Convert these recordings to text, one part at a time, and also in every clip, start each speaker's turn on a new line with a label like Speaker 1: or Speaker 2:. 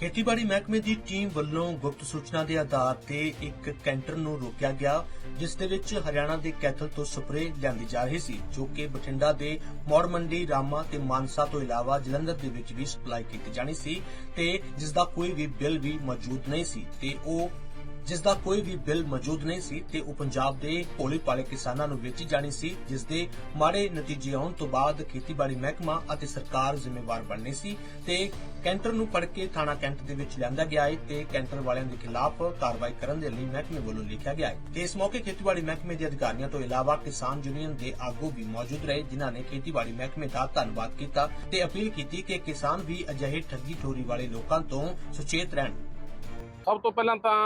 Speaker 1: ਖੇਤੀਬਾੜੀ ਮਹਿਕਮੇ ਦੀ ਟੀਮ ਵੱਲੋਂ ਗੁਪਤ ਸੂਚਨਾ ਦੇ ਆਧਾਰ ਤੇ ਇੱਕ ਕੈਂਟਰ ਨੂੰ ਰੋਕਿਆ ਗਿਆ, ਜਿਸ ਦੇ ਵਿੱਚ ਹਰਿਆਣਾ ਦੇ ਕੈਥਲ ਤੋਂ ਸਪਰੇਅ ਲਿਆਂਦੀ ਜਾ ਰਹੀ ਸੀ, ਜੋ ਕਿ ਬਠਿੰਡਾ ਦੇ ਮੌੜ ਮੰਡੀ, ਰਾਮਾ ਤੇ ਮਾਨਸਾ ਤੋਂ ਇਲਾਵਾ ਜਲੰਧਰ ਦੇ ਵਿੱਚ ਵੀ ਸਪਲਾਈ ਕੀਤੀ ਜਾਣੀ ਸੀ ਤੇ ਜਿਸ ਦਾ ਕੋਈ ਵੀ ਬਿੱਲ ਵੀ ਮੌਜੂਦ ਨਹੀਂ ਸੀ ਤੇ ਉਹ ਜਿਸ ਦਾ ਕੋਈ ਵੀ ਬਿੱਲ ਮੌਜੂਦ ਨਹੀਂ ਸੀ ਤੇ ਉਹ ਪੰਜਾਬ ਦੇ ਭੋਲੇ ਭਾਲੇ ਕਿਸਾਨਾਂ ਨੂੰ ਵੇਚੀ ਜਾਣੀ ਸੀ ਜਿਸ ਦੇ ਮਾੜੇ ਨਤੀਜੇ ਆਉਣ ਤੋਂ ਬਾਅਦ ਖੇਤੀਬਾੜੀ ਮਹਿਕਮਾ ਅਤੇ ਸਰਕਾਰ ਜ਼ਿੰਮੇਵਾਰ ਬਣਨੀ ਸੀ ਤੇ ਕੈਂਟਰ ਨੂੰ ਫੜ ਕੇ ਥਾਣਾ ਕੈਂਟ ਦੇ ਵਿੱਚ ਲਿਆਂਦਾ ਗਿਆ ਹੈ ਤੇ ਕੈਂਟਰ ਵਾਲਿਆਂ ਦੇ ਖਿਲਾਫ ਕਾਰਵਾਈ ਕਰਨ ਦੇ ਲਈ ਮਹਿਕਮੇ ਵੱਲੋਂ ਲਿਖਿਆ ਗਿਆ ਹੈ ਤੇ ਇਸ ਮੌਕੇ ਖੇਤੀਬਾੜੀ ਮਹਿਕਮੇ ਦੇ ਅਧਿਕਾਰੀਆਂ ਤੋਂ ਇਲਾਵਾ ਕਿਸਾਨ ਯੂਨੀਅਨ ਦੇ ਆਗੂ ਵੀ ਮੌਜੂਦ ਰਹੇ, ਜਿਨ੍ਹਾਂ ਨੇ ਖੇਤੀਬਾੜੀ ਮਹਿਕਮੇ ਦਾ ਧੰਨਵਾਦ ਕੀਤਾ ਤੇ ਅਪੀਲ ਕੀਤੀ ਕਿ ਕਿਸਾਨ ਵੀ ਅਜਿਹੇ ਠੱਗੀ ਠੋਰੀ ਵਾਲੇ ਲੋਕਾਂ ਤੋਂ ਸੁਚੇਤ ਰਹਿਣ।
Speaker 2: ਸਭ ਤੋਂ ਪਹਿਲਾਂ ਤਾਂ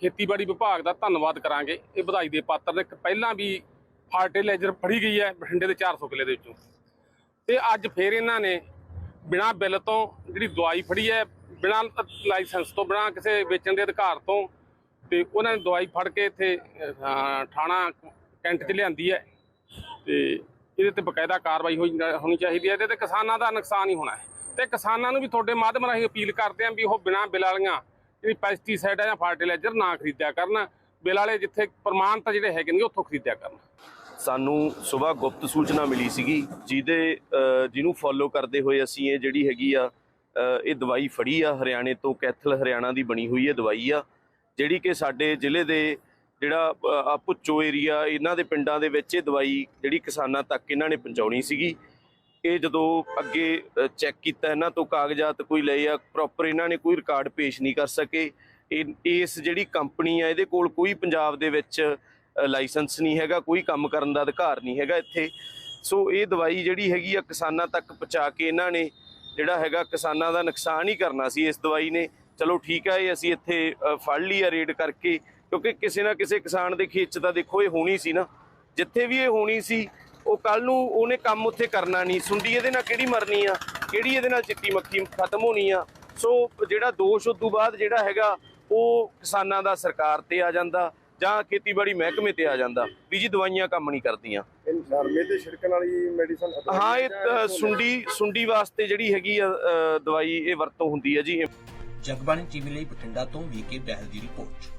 Speaker 2: ਖੇਤੀਬਾੜੀ ਵਿਭਾਗ ਦਾ ਧੰਨਵਾਦ ਕਰਾਂਗੇ। ਇਹ ਵਧਾਈ ਦੇ ਪਾਤਰ ਨੇ। ਪਹਿਲਾਂ ਵੀ ਫਰਟੀਲਾਈਜ਼ਰ ਫੜੀ ਗਈ ਹੈ ਬਠਿੰਡੇ ਦੇ 400 ਕਿੱਲੇ ਦੇ ਵਿੱਚੋਂ। ਤੇ ਅੱਜ ਫੇਰ ਇਹਨਾਂ ਨੇ ਬਿਨਾਂ ਬਿੱਲ ਤੋਂ ਜਿਹੜੀ ਦਵਾਈ ਫੜੀ ਹੈ, ਬਿਨਾਂ ਲਾਇਸੈਂਸ ਤੋਂ, ਬਿਨਾਂ ਕਿਸੇ ਵੇਚਣ ਦੇ ਅਧਿਕਾਰ ਤੋਂ, ਤੇ ਉਹਨਾਂ ਨੇ ਦਵਾਈ ਫੜ ਕੇ ਇੱਥੇ ਥਾਣਾ ਕੈਂਟ 'ਚ ਲਿਆਂਦੀ ਹੈ। ਤੇ ਇਹਦੇ ਤੇ ਬਕਾਇਦਾ ਕਾਰਵਾਈ ਹੋਈ ਹੋਣੀ ਚਾਹੀਦੀ ਹੈ। ਇਹਦੇ ਤੇ ਕਿਸਾਨਾਂ ਦਾ ਨੁਕਸਾਨ ਹੀ ਹੋਣਾ ਹੈ। ਤੇ ਕਿਸਾਨਾਂ ਨੂੰ ਵੀ ਤੁਹਾਡੇ ਮਾਧਿਅਮ ਰਾਹੀਂ ਅਪੀਲ ਕਰਦੇ ਆਂ ਵੀ ਉਹ ਬਿਨਾਂ ਬਿੱਲ ਵਾਲੀਆਂ ਜਿਹੜੀ ਪੈਸਟੀਸਾਈਡ ਆ ਜਾਂ ਫਰਟੀਲਾਈਜ਼ਰ ਨਾ ਖਰੀਦਿਆ ਕਰਨ, ਬਿੱਲ ਵਾਲੇ ਜਿੱਥੇ ਪ੍ਰਮਾਣਤ ਜਿਹੜੇ ਹੈਗੇ ਨੇ ਉੱਥੋਂ ਖਰੀਦਿਆ ਕਰਨ।
Speaker 3: ਸਾਨੂੰ ਸਵੇਰ ਗੁਪਤ ਸੂਚਨਾ ਮਿਲੀ ਸੀਗੀ, ਜਿਹਦੇ ਜਿਹਨੂੰ ਫੋਲੋ ਕਰਦੇ ਹੋਏ ਅਸੀਂ ਇਹ ਜਿਹੜੀ ਹੈਗੀ ਆ ਇਹ ਦਵਾਈ ਫੜੀ ਆ ਹਰਿਆਣੇ ਤੋਂ, ਕੈਥਲ ਹਰਿਆਣਾ ਦੀ ਬਣੀ ਹੋਈ ਇਹ ਦਵਾਈ ਆ, ਜਿਹੜੀ ਕਿ ਸਾਡੇ ਜ਼ਿਲ੍ਹੇ ਦੇ ਜਿਹੜਾ ਭੁੱਚੋ ਏਰੀਆ ਇਹਨਾਂ ਦੇ ਪਿੰਡਾਂ ਦੇ ਵਿੱਚ ਇਹ ਦਵਾਈ ਜਿਹੜੀ ਕਿਸਾਨਾਂ ਤੱਕ ਇਹਨਾਂ ਨੇ ਪਹੁੰਚਾਉਣੀ ਸੀਗੀ। ਇਹ ਜਦੋਂ ਅੱਗੇ ਚੈੱਕ ਕੀਤਾ ਇਹਨਾਂ ਤੋਂ ਕਾਗਜ਼ਾਤ ਕੋਈ ਲਏ ਆ ਪ੍ਰੋਪਰ ਇਹਨਾਂ ਨੇ ਕੋਈ ਰਿਕਾਰਡ ਪੇਸ਼ ਨਹੀਂ ਕਰ ਸਕੇ। ਇਹ, ਇਸ ਜਿਹੜੀ ਕੰਪਨੀ ਆ, ਇਹਦੇ ਕੋਲ ਕੋਈ ਪੰਜਾਬ ਦੇ ਵਿੱਚ ਲਾਇਸੈਂਸ ਨਹੀਂ ਹੈਗਾ, ਕੋਈ ਕੰਮ ਕਰਨ ਦਾ ਅਧਿਕਾਰ ਨਹੀਂ ਹੈਗਾ ਇੱਥੇ। ਸੋ ਇਹ ਦਵਾਈ ਜਿਹੜੀ ਹੈਗੀ ਆ, ਕਿਸਾਨਾਂ ਤੱਕ ਪਹੁੰਚਾ ਕੇ ਇਹਨਾਂ ਨੇ ਜਿਹੜਾ ਹੈਗਾ, ਕਿਸਾਨਾਂ ਦਾ ਨੁਕਸਾਨ ਹੀ ਕਰਨਾ ਸੀ ਇਸ ਦਵਾਈ ਨੇ। ਚਲੋ ਠੀਕ ਆ, ਇਹ ਅਸੀਂ ਇੱਥੇ ਫੜ ਲਈ ਆ ਰੇਡ ਕਰਕੇ, ਕਿਉਂਕਿ ਕਿਸੇ ਨਾ ਕਿਸੇ ਕਿਸਾਨ ਦੇ ਖੇਤ 'ਚ ਤਾਂ ਦੇਖੋ, ਇਹ ਹੋਣੀ ਸੀ ਨਾ। ਜਿੱਥੇ ਵੀ ਇਹ ਹੋਣੀ ਸੀ ਉਹ ਕੱਲ ਨੂੰ ਉਹਨੇ ਕੰਮ ਉੱਥੇ ਕਰਨਾ ਨਹੀਂ। ਸੁੰਡੀ ਇਹਦੇ ਨਾਲ ਕਿਹੜੀ ਮਰਨੀ ਆ? ਕਿਹੜੀ ਇਹਦੇ ਨਾਲ ਚਿੱਟੀ ਮੱਖੀ ਖਤਮ ਹੋਣੀ ਆ? ਸੋ ਜਿਹੜਾ ਦੋਸ਼ ਉਦੋਂ ਬਾਅਦ ਜਿਹੜਾ ਹੈਗਾ ਉਹ ਕਿਸਾਨਾਂ ਦਾ ਸਰਕਾਰ ਤੇ ਆ ਜਾਂਦਾ ਜਾਂ ਖੇਤੀਬਾੜੀ ਮਹਿਕਮੇ ਤੇ ਆ ਜਾਂਦਾ। ਵੀ ਜੀ ਦਵਾਈਆਂ ਕੰਮ ਨਹੀਂ ਕਰਦੀਆਂ।
Speaker 4: ਨਰਮੇ ਤੇ ਛਿੜਕਣ ਵਾਲੀ ਮੈਡੀਸਨ
Speaker 3: ਹਾਂ ਇਹ ਸੁੰਡੀ ਸੁੰਡੀ ਵਾਸਤੇ ਜਿਹੜੀ ਹੈਗੀ ਆ ਦਵਾਈ ਇਹ ਵਰਤੋਂ ਹੁੰਦੀ ਹੈ ਜੀ।
Speaker 1: ਜਗਬਾਣੀ ਟੀਵੀ ਲਈ ਬਠਿੰਡਾ ਤੋਂ ਵੀਕੇ ਬਹਿਲ ਦੀ ਰਿਪੋਰਟ।